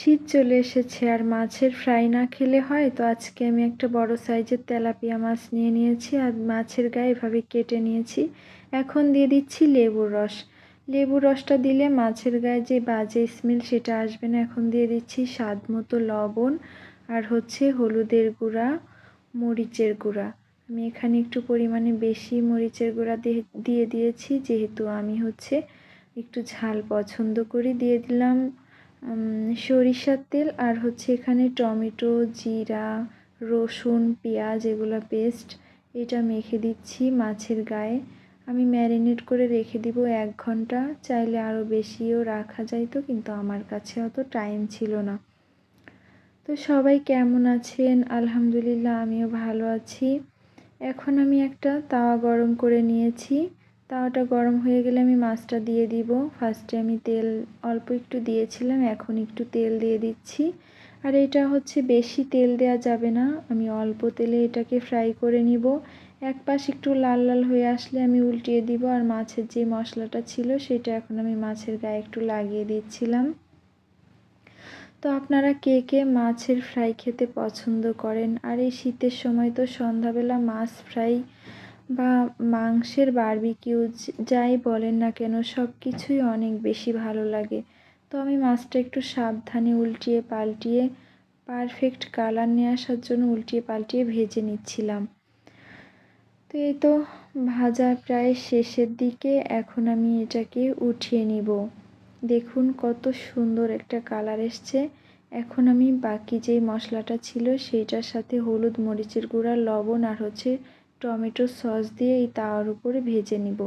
শীত চলে এসেছে আর মাছের ফ্রাই না খেলে হয়, তো আজকে আমি একটা বড় সাইজের তেলাপিয়া মাছ নিয়ে নিয়েছি আর মাছের গায়ে এভাবে কেটে নিয়েছি। এখন দিয়ে দিচ্ছি লেবুর রস। লেবুর রসটা দিলে মাছের গায়ে যে বাজে স্মেল সেটা আসবে না। এখন দিয়ে দিচ্ছি স্বাদ মতো লবণ আর হচ্ছে হলুদের গুঁড়া, মরিচের গুঁড়া। আমি এখানে একটু পরিমাণে বেশি মরিচের গুঁড়া দিয়ে দিয়েছি, যেহেতু আমি হচ্ছে একটু ঝাল পছন্দ করি। দিয়ে দিলাম সরিষার তেল আর হচ্ছে এখানে টমেটো, জিরা, রসুন, পেঁয়াজ এগুলো পেস্ট এটা মেখে দিচ্ছি মাছের গায়ে। আমি ম্যারিনেট করে রেখে দিব এক ঘণ্টা। চাইলে আরও বেশিও রাখা যাইতো কিন্তু আমার কাছে অত টাইম ছিল না। তো সবাই কেমন আছেন? আলহামদুলিল্লাহ, আমিও ভালো আছি। এখন আমি একটা তাওয়া গরম করে নিয়েছি। তাওয়াটা গরম হয়ে গেলে আমি মাছটা দিয়ে দিব। ফার্স্টে আমি তেল অল্প একটু দিয়েছিলাম, এখন একটু তেল দিয়ে দিচ্ছি। আর এটা হচ্ছে বেশি তেল দেওয়া যাবে না, আমি অল্প তেলে এটাকে ফ্রাই করে নিব। এক পাশ একটু লাল লাল হয়ে আসলে আমি উল্টিয়ে দিব, আর মাছের যে মশলাটা ছিল সেটা এখন আমি মাছের গায়ে একটু লাগিয়ে দিচ্ছিলাম। তো আপনারা কে কে মাছের ফ্রাই খেতে পছন্দ করেন? আর এই শীতের সময় তো সন্ধ্যাবেলা মাছ ফ্রাই বা মাংসের বারবিকিউ যাই বলেন না কেন সব কিছুই অনেক বেশি ভালো লাগে। তো আমি মাছটা একটু সাবধানে উল্টিয়ে পাল্টিয়ে পারফেক্ট কালার নিয়ে আসার জন্য উল্টিয়ে পাল্টিয়ে ভেজে নিচ্ছিলাম। তো এই তো ভাজা প্রায় শেষের দিকে, এখন আমি এটাকে উঠিয়ে নিব। দেখুন কত সুন্দর একটা কালার এসছে। এখন আমি বাকি যেই মশলাটা ছিল, সেইটার সাথে হলুদ মরিচের গুঁড়া, লবণ আর হচ্ছে টমেটো সস দিয়ে এই তাওয়ার উপরে ভেজে নিব।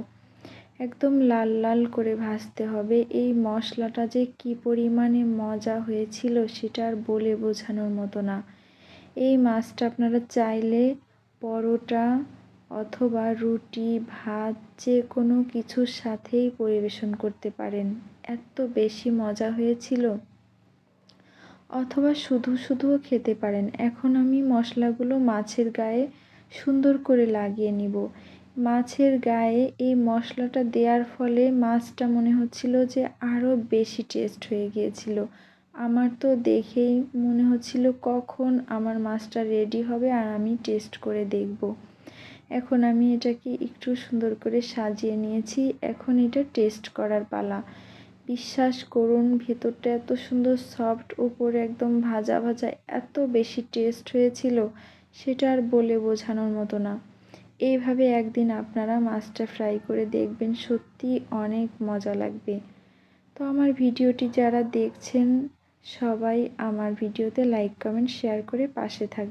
একদম লাল লাল করে ভাজতে হবে। এই মশলাটা যে কি পরিমাণে মজা হয়েছিল সেটা আর বলে বোঝানোর মতো না। এই মাছটা আপনারা চাইলে পরোটা অথবা রুটি, ভাত যে কোনো কিছুর সাথেই পরিবেশন করতে পারেন। এত বেশি মজা হয়েছিল। অথবা শুধু শুধুও খেতে পারেন। এখন আমি মশলাগুলো মাছের গায়ে সুন্দর করে লাগিয়ে নিব। মাছের গায়ে এই মশলাটা দেওয়ার ফলে মাছটা মনে হচ্ছিল যে আরও বেশি টেস্ট হয়ে গিয়েছিল। আমার তো দেখেই মনে হচ্ছিল কখন আমার মাছটা রেডি হবে আর আমি টেস্ট করে দেখব। এখন আমি এটাকে একটু সুন্দর করে সাজিয়ে নিয়েছি। এখন এটা টেস্ট করার পালা। বিশ্বাস করুন, ভেতরটা এত সুন্দর সফট উপরে একদম ভাজা ভাজা এত বেশি টেস্ট হয়েছিল। সেটা আর বলে বোঝানোর মতো না। এইভাবে একদিন আপনারা মাছটা ফ্রাই করে দেখবেন সত্যি অনেক মজা লাগবে। তো আমার ভিডিওটি যারা দেখছেন, সবাই আমার ভিডিওতে লাইক কমেন্ট শেয়ার করে পাশে থাকবে